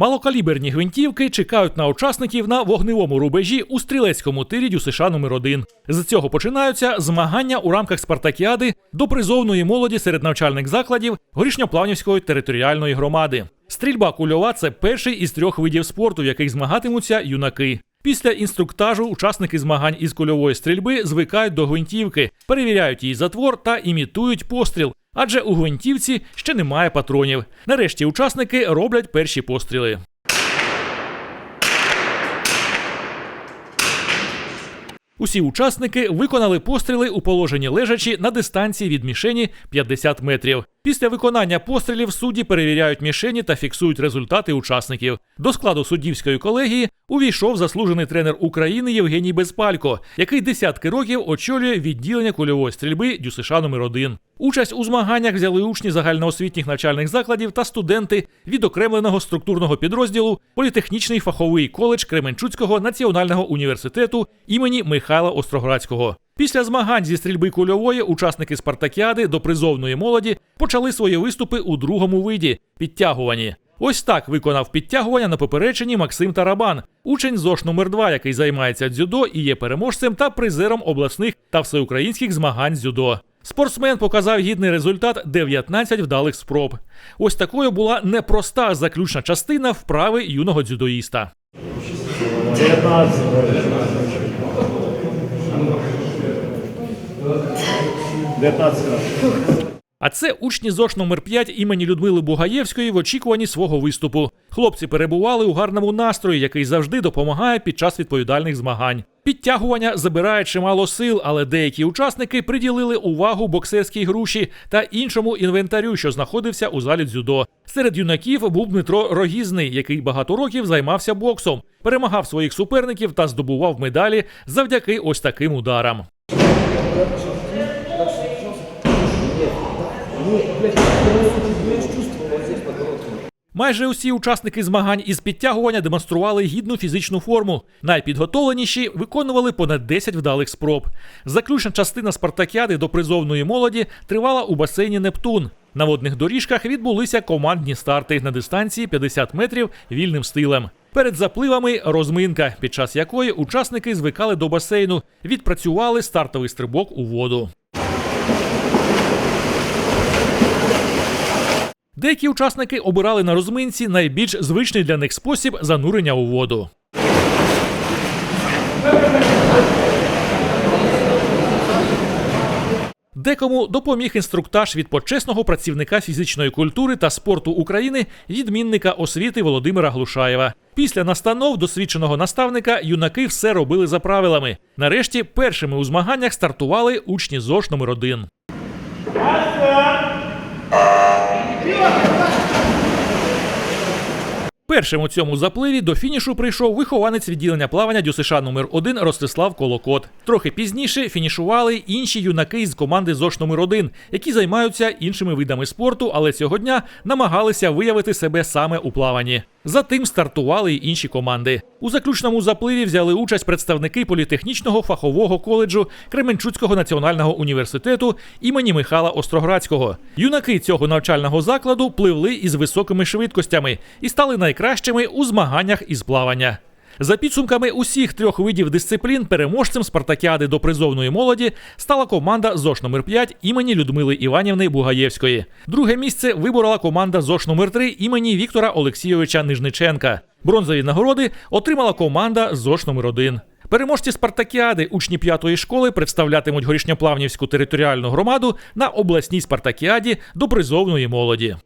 Малокаліберні гвинтівки чекають на учасників на вогневому рубежі у стрілецькому тирі ДЮСШ номер 1 З цього починаються змагання у рамках спартакіади до призовної молоді серед навчальних закладів Горішньоплавнівської територіальної громади. Стрільба кульова це перший із трьох видів спорту, в яких змагатимуться юнаки. Після інструктажу учасники змагань із кульової стрільби звикають до гвинтівки, перевіряють її затвор та імітують постріл. Адже у гвинтівці ще немає патронів. Нарешті учасники роблять перші постріли. Усі учасники виконали постріли у положенні лежачі на дистанції від мішені 50 метрів. Після виконання пострілів судді перевіряють мішені та фіксують результати учасників. До складу суддівської колегії увійшов заслужений тренер України Євгеній Безпалько, який десятки років очолює відділення кульової стрільби ДЮСШ номер 1 Участь у змаганнях взяли учні загальноосвітніх навчальних закладів та студенти відокремленого структурного підрозділу Політехнічний фаховий коледж Кременчуцького національного університету імені Михайла Остроградського. Після змагань зі стрільби кульової учасники спартакіади до призовної молоді почали свої виступи у другому виді підтягуванні. Ось так виконав підтягування на попереченні Максим Тарабан, учень ЗОШ номер 2 який займається дзюдо і є переможцем та призером обласних та всеукраїнських змагань дзюдо. Спортсмен показав гідний результат 19 вдалих спроб. Ось такою була непроста заключна частина вправи юного дзюдоїста. 19. 19 разів. А це учні ЗОШ номер 5 імені Людмили Бугаєвської в очікуванні свого виступу. Хлопці перебували у гарному настрої, який завжди допомагає під час відповідальних змагань. Підтягування забирає чимало сил, але деякі учасники приділили увагу боксерській груші та іншому інвентарю, що знаходився у залі дзюдо. Серед юнаків був Дмитро Рогізний, який багато років займався боксом, перемагав своїх суперників та здобував медалі завдяки ось таким ударам. Майже усі учасники змагань із підтягування демонстрували гідну фізичну форму. Найпідготовленіші виконували понад 10 вдалих спроб. Заключна частина спартакіади до призовної молоді тривала у басейні Нептун. На водних доріжках відбулися командні старти на дистанції 50 метрів вільним стилем. Перед запливами розминка, під час якої учасники звикали до басейну, відпрацювали стартовий стрибок у воду. Деякі учасники обирали на розминці найбільш звичний для них спосіб занурення у воду. Декому допоміг інструктаж від почесного працівника фізичної культури та спорту України, відмінника освіти Володимира Глушаєва. Після настанов досвідченого наставника юнаки все робили за правилами. Нарешті першими у змаганнях стартували учні ЗОШ номер 1 Першим у цьому запливі до фінішу прийшов вихованець відділення плавання ДЮСШ номер 1 Ростислав Колокот. Трохи пізніше фінішували інші юнаки з команди ЗОШ номер 1 які займаються іншими видами спорту, але цього дня намагалися виявити себе саме у плаванні. Затим стартували й інші команди. У заключному запливі взяли участь представники політехнічного фахового коледжу Кременчуцького національного університету імені Михайла Остроградського. Юнаки цього навчального закладу пливли із високими швидкостями і стали найкращими у змаганнях із плавання. За підсумками усіх трьох видів дисциплін, переможцем спартакіади до призовної молоді стала команда ЗОШ номер 5 імені Людмили Іванівни Бугаєвської. Друге місце виборола команда ЗОШ номер 3 імені Віктора Олексійовича Нижниченка. Бронзові нагороди отримала команда ЗОШ номер 1 Переможці спартакіади, учні п'ятої школи, представлятимуть горішньоплавнівську територіальну громаду на обласній спартакіаді до призовної молоді.